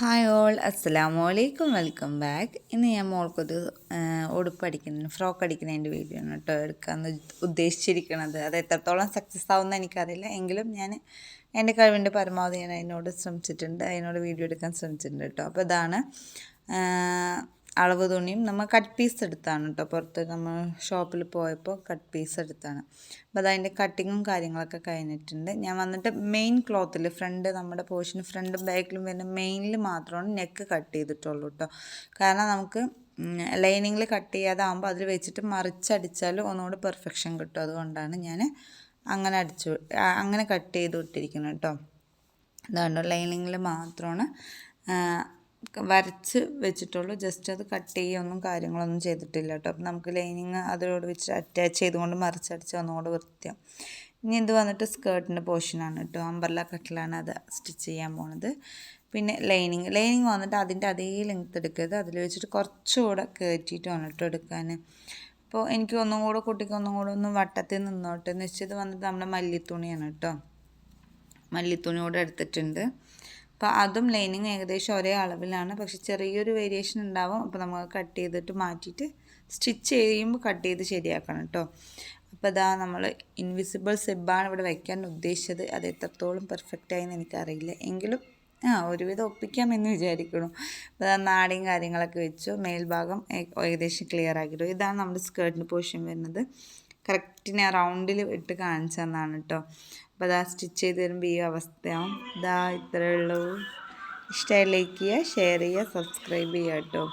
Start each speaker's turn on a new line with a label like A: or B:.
A: Hi all അസ്സലാമു അലൈക്കും. Welcome back. ഇന്ന് ഞാൻ മോൾക്കൊരു ഉടുപ്പ് അടിക്കുന്ന ഫ്രോക്ക് അടിക്കുന്നതിന്റെ വീഡിയോ ആണ് കേട്ടോ എടുക്കാമെന്ന് ഉദ്ദേശിച്ചിരിക്കുന്നത് അത് എത്രത്തോളം സക്സസ് ആവുമെന്ന് എനിക്കറിയില്ല. എങ്കിലും ഞാൻ എന്റെ കഴിവിന്റെ പരമാവധി ഞാൻ അതിനോട് ശ്രമിച്ചിട്ടുണ്ട്. അതിനോട് വീഡിയോ എടുക്കാൻ ശ്രമിച്ചിട്ടുണ്ട് കേട്ടോ. അപ്പോൾ ഇതാണ് അളവ് തുണിയും നമ്മൾ കട്ട് പീസ് എടുത്താണ് കേട്ടോ പുറത്ത് നമ്മൾ ഷോപ്പിൽ പോയപ്പോൾ കട്ട് പീസ് എടുത്താണ്. അപ്പോൾ അതതിന്റെ കട്ടിങ്ങും കാര്യങ്ങളൊക്കെ കഴിഞ്ഞിട്ടുണ്ട്. ഞാൻ വന്നിട്ട് മെയിൻ ക്ലോത്തിൽ ഫ്രണ്ട് നമ്മുടെ പോർഷൻ ഫ്രണ്ടും ബാക്കിലും വരുന്ന മെയിനിൽ മാത്രമാണ് നെക്ക് കട്ട് ചെയ്തിട്ടുള്ളൂ കേട്ടോ കാരണം നമുക്ക് ലൈനിങ്ങിൽ കട്ട് ചെയ്യാതാകുമ്പോൾ അതിൽ വെച്ചിട്ട് മറിച്ചടിച്ചാൽ ഒന്നുകൂടി പെർഫെക്ഷൻ കിട്ടും. അതുകൊണ്ടാണ് ഞാൻ അങ്ങനെ അടിച്ചു അങ്ങനെ കട്ട് ചെയ്ത് വിട്ടിരിക്കുന്നത് കേട്ടോ അതുകൊണ്ട് ലൈനിങ്ങിൽ മാത്രമാണ് വരച്ച് വെച്ചിട്ടുള്ളൂ. ജസ്റ്റ് അത് കട്ട് ചെയ്യുകയൊന്നും കാര്യങ്ങളൊന്നും ചെയ്തിട്ടില്ല കേട്ടോ. അപ്പം നമുക്ക് ലൈനിങ് അതിനോട് വെച്ച് അറ്റാച്ച് ചെയ്തുകൊണ്ട് മറിച്ചടിച്ച് ഒന്നുകൂടെ വൃത്തിയാവും. ഇനി ഇത് വന്നിട്ട് സ്കേർട്ടിന്റെ പോർഷനാണ് കേട്ടോ. അമ്പർല കട്ടിലാണ് അത് സ്റ്റിച്ച് ചെയ്യാൻ പോണത്. പിന്നെ ലൈനിങ്. ലൈനിങ് വന്നിട്ട് അതിന്റെ അതേ ലെങ്ത് എടുക്കരുത്. അതിൽ വെച്ചിട്ട് കുറച്ചുകൂടെ കയറ്റിയിട്ട് വന്നിട്ട് എടുക്കാൻ. അപ്പോൾ എനിക്ക് ഒന്നും കൂടെ കുട്ടിക്ക് ഒന്നും കൂടെ ഒന്ന് വട്ടത്തിൽ നിന്നോട്ടെ. ഇത് വന്നിട്ട് നമ്മുടെ മല്ലിത്തുണിയാണ് കേട്ടോ. മല്ലിത്തുണി കൂടെ എടുത്തിട്ടുണ്ട്. അപ്പോൾ അതും ലൈനിങ് ഏകദേശം ഒരേ അളവിലാണ്. പക്ഷെ ചെറിയൊരു വേരിയേഷൻ ഉണ്ടാവും. അപ്പോൾ നമുക്ക് കട്ട് ചെയ്തിട്ട് മാറ്റിയിട്ട് സ്റ്റിച്ച് ചെയ്യുമ്പോൾ കട്ട് ചെയ്ത് ശരിയാക്കണം കേട്ടോ അപ്പോൾ ഇതാ നമ്മൾ ഇൻവിസിബിൾ സിബാണ് ഇവിടെ വയ്ക്കാൻ ഉദ്ദേശിച്ചത്. അത് എത്രത്തോളം പെർഫെക്റ്റ് എന്ന് എനിക്കറിയില്ല. എങ്കിലും ആ ഒരുവിധം ഒപ്പിക്കാമെന്ന് വിചാരിക്കണം അപ്പോൾ നാടിയും കാര്യങ്ങളൊക്കെ വെച്ചു. മേൽഭാഗം ഏകദേശം ക്ലിയർ ആക്കിയിട്ടു ഇതാണ് നമ്മുടെ സ്കേർട്ടിന്റെ പോർഷൻ വരുന്നത്. കറക്റ്റ് ഞാൻ റൗണ്ടിൽ ഇട്ട് കാണിച്ചു തന്നാണ് കേട്ടോ അപ്പോൾ അതാ സ്റ്റിച്ച് ചെയ്ത് തരുമ്പോൾ ഈ അവസ്ഥയാവും. ഇതാ ഇത്രയേ ഉള്ളൂ. ഇഷ്ടമായി ലൈക്ക് ചെയ്യുക ഷെയർ ചെയ്യുക സബ്സ്ക്രൈബ് ചെയ്യുക കേട്ടോ